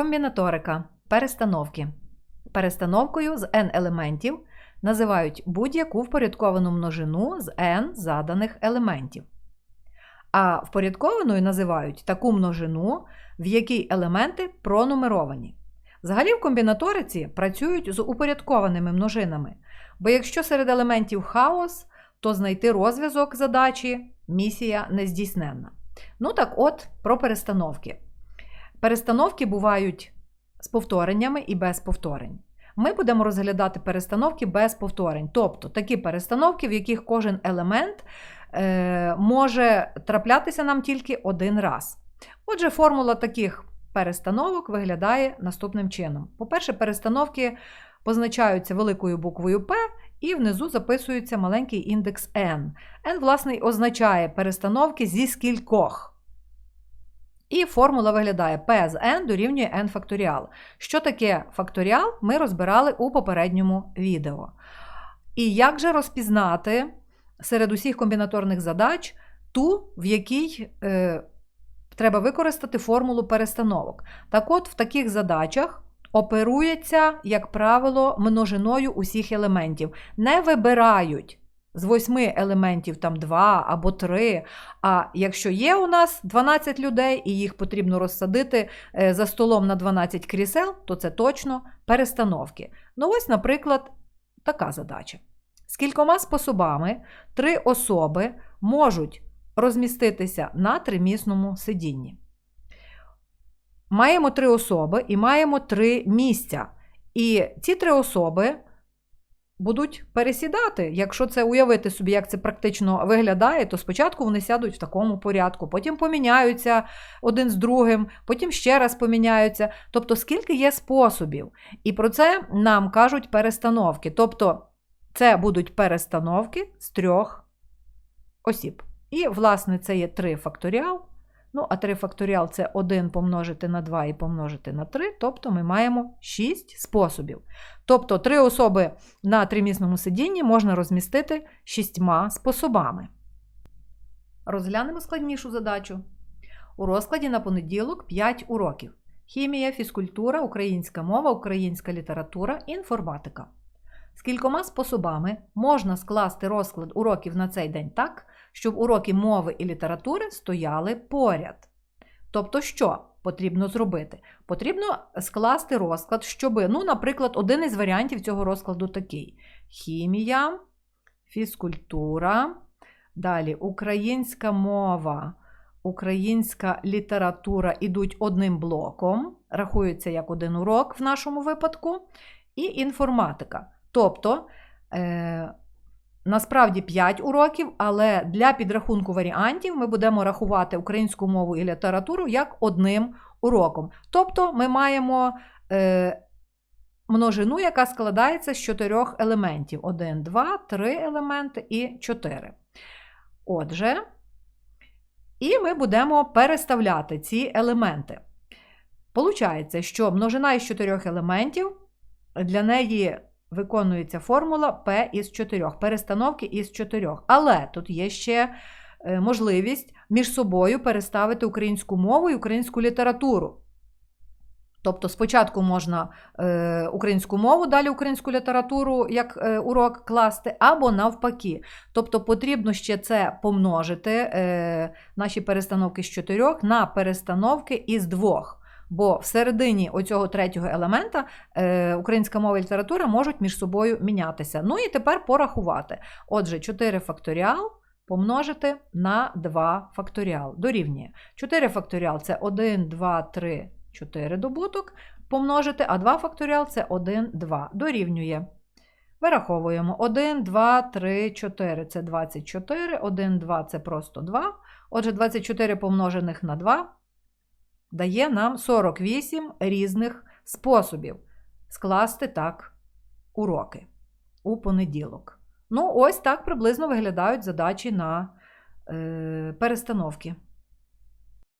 Комбінаторика. Перестановки. Перестановкою з n елементів називають будь-яку впорядковану множину з n заданих елементів. А впорядкованою називають таку множину, в якій елементи пронумеровані. Взагалі в комбінаториці працюють з упорядкованими множинами, бо якщо серед елементів хаос, то знайти розв'язок задачі місія нездійсненна. Ну так от, про перестановки. Перестановки бувають з повтореннями і без повторень. Ми будемо розглядати перестановки без повторень, тобто такі перестановки, в яких кожен елемент е, може траплятися нам тільки один раз. Отже, формула таких перестановок виглядає наступним чином. По-перше, перестановки позначаються великою буквою P, і внизу записується маленький індекс n. n, власне, означає перестановки зі скількох. І формула виглядає P з n дорівнює n факторіал. Що таке факторіал, ми розбирали у попередньому відео. І як же розпізнати серед усіх комбінаторних задач ту, в якій е, треба використати формулу перестановок. Так от, в таких задачах оперується, як правило, множиною усіх елементів. Не вибирають з восьми елементів там два або три. А якщо є у нас 12 людей і їх потрібно розсадити е, за столом на 12 крісел, то це точно перестановки. Ну, ось, наприклад, така задача. З кількома способами три особи можуть розміститися на тримісному сидінні. Маємо три особи і маємо три місця. І ці три особи будуть пересідати. Якщо це уявити собі, як це практично виглядає, то спочатку вони сядуть в такому порядку, потім поміняються один з другим, потім ще раз поміняються. Тобто, скільки є способів. І про це нам кажуть перестановки. Тобто, це будуть перестановки з трьох осіб. І, власне, це є 3 факторіал. Ну, а 3 факторіал це 1 помножити на 2 і помножити на 3, тобто ми маємо 6 способів. Тобто 3 особи на тримісному сидінні можна розмістити 6 способами. Розглянемо складнішу задачу. У розкладі на понеділок 5 уроків: хімія, фізкультура, українська мова, українська література, інформатика. З кількома способами можна скласти розклад уроків на цей день так, щоб уроки мови і літератури стояли поряд. Тобто, що потрібно зробити? Потрібно скласти розклад, щоб, ну, наприклад, один із варіантів цього розкладу такий: хімія, фізкультура, далі українська мова. Українська література ідуть одним блоком, рахується як один урок в нашому випадку, і інформатика. Тобто, е, насправді 5 уроків, але для підрахунку варіантів ми будемо рахувати українську мову і літературу як одним уроком. Тобто, ми маємо е, множину, яка складається з чотирьох елементів: 1, 2, 3 елементи і 4. Отже, і ми будемо переставляти ці елементи. Получається, що множина із чотирьох елементів для неї виконується формула P із 4, перестановки із 4. Але тут є ще е, можливість між собою переставити українську мову і українську літературу. Тобто спочатку можна е, українську мову, далі українську літературу як е, урок класти, або навпаки. Тобто потрібно ще це помножити, е, наші перестановки з чотирьох на перестановки із двох. Бо всередині оцього третього елемента е, українська мова і література можуть між собою мінятися. Ну і тепер порахувати. Отже, 4 факторіал помножити на 2 факторіал. Дорівнює. 4 факторіал це 1, 2, 3, 4 добуток. Помножити, а 2 факторіал це 1, 2. Дорівнює. Вираховуємо 1, 2, 3, 4 це 24, 1, 2 це просто 2. Отже, 24 помножених на 2 дає нам 48 різних способів скласти так уроки у понеділок. Ну, ось так приблизно виглядають задачі на е, перестановки.